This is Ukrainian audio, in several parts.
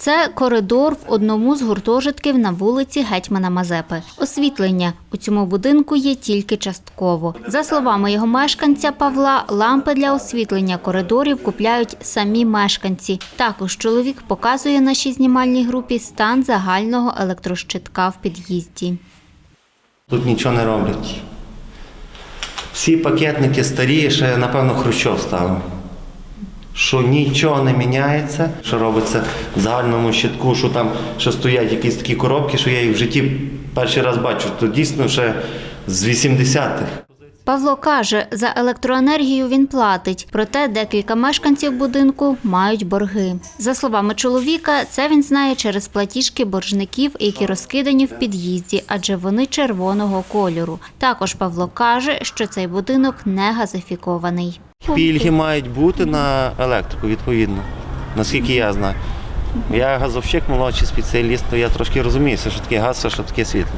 Це коридор в одному з гуртожитків на вулиці Гетьмана Мазепи. Освітлення у цьому будинку є тільки частково. За словами його мешканця Павла, лампи для освітлення коридорів купляють самі мешканці. Також чоловік показує нашій знімальній групі стан загального електрощитка в під'їзді. Тут нічого не роблять. Всі пакетники старі, ще, напевно, Хрущов ставив. Що нічого не міняється, що робиться в загальному щитку, що там ще стоять якісь такі коробки, що я їх в житті перший раз бачу. То дійсно ще з 80-х. Павло каже, за електроенергію він платить, проте декілька мешканців будинку мають борги. За словами чоловіка, це він знає через платіжки боржників, які розкидані в під'їзді, адже вони червоного кольору. Також Павло каже, що цей будинок не газифікований. Пільги мають бути на електрику, відповідно, наскільки я знаю. Я газовщик, молодший спеціаліст, то я трошки розумію, що таке газ, що таке світло.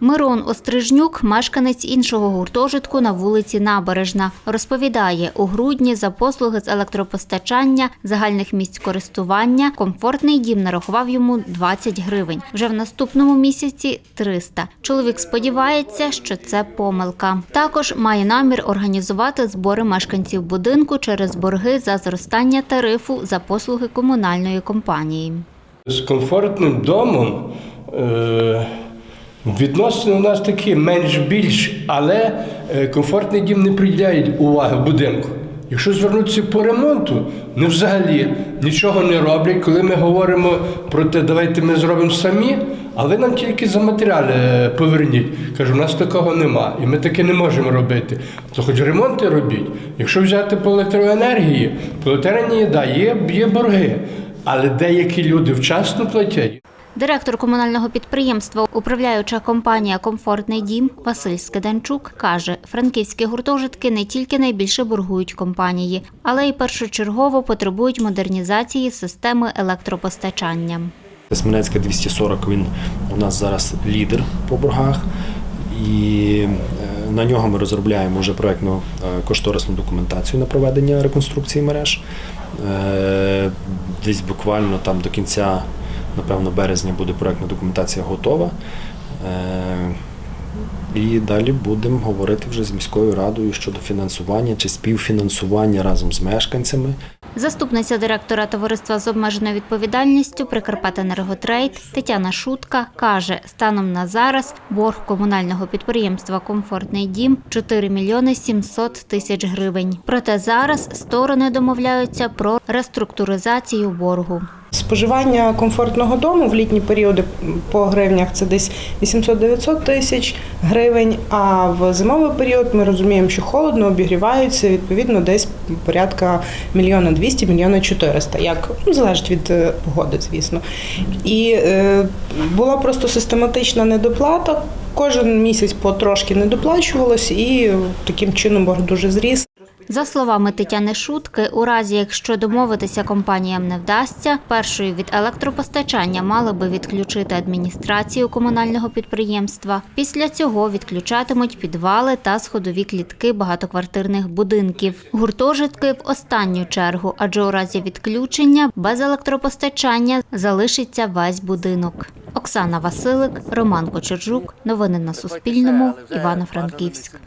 Мирон Острижнюк, мешканець іншого гуртожитку на вулиці Набережна, розповідає, у грудні за послуги з електропостачання загальних місць користування комфортний дім нарахував йому 20 гривень. Вже в наступному місяці 300. Чоловік сподівається, що це помилка. Також має намір організувати збори мешканців будинку через борги за зростання тарифу за послуги комунальної компанії. З комфортним домом е, відносини у нас такі менш-більш, але е, комфортний дім не приділяє уваги будинку. Якщо звернутися по ремонту, ну взагалі нічого не роблять. Коли ми говоримо про те, давайте ми зробимо самі, а ви нам тільки за матеріали е, поверніть. Кажу, у нас такого нема, і ми таке не можемо робити. То хоч ремонти робіть. Якщо взяти по електроенергії, по електроенергії, да, є, є борги. Але деякі люди вчасно платять. Директор комунального підприємства, управляюча компанія Комфортний дім Василь Скиданчук каже, франківські гуртожитки не тільки найбільше боргують компанії, але й першочергово потребують модернізації системи електропостачання. Сменецька 240 він у нас зараз лідер по боргах, і е, на нього ми розробляємо вже проєктну е, документацію на проведення реконструкції мереж. Е, Десь буквально там до кінця, напевно, березня буде проєктна документація готова. Е, І далі будемо говорити вже з міською радою щодо фінансування чи співфінансування разом з мешканцями. Заступниця директора товариства з обмеженою відповідальністю «Прикарпатенерготрейд» Тетяна Шутка каже, станом на зараз борг комунального підприємства Комфортний дім 4 мільйони 700 тисяч гривень. Проте зараз сторони домовляються про реструктуризацію боргу. Споживання комфортного дому в літні періоди по гривнях це десь 800-900 тисяч гривень. А в зимовий період ми розуміємо, що холодно обігріваються відповідно десь порядка мільйона 200 мільйона 400, як ну, залежить від е, погоди, звісно. І е, була просто систематична недоплата. Кожен місяць потрошки недоплачувалось, і таким чином борг дуже зріс. За словами Тетяни Шутки, у разі якщо домовитися компаніям не вдасться, першою від електропостачання мали би відключити адміністрацію комунального підприємства. Після цього відключатимуть підвали та сходові клітки багатоквартирних будинків. Гуртожитки в останню чергу, адже у разі відключення без електропостачання залишиться весь будинок. Оксана Василик, Роман Кочержук. Новини на Суспільному. Івано-Франківськ.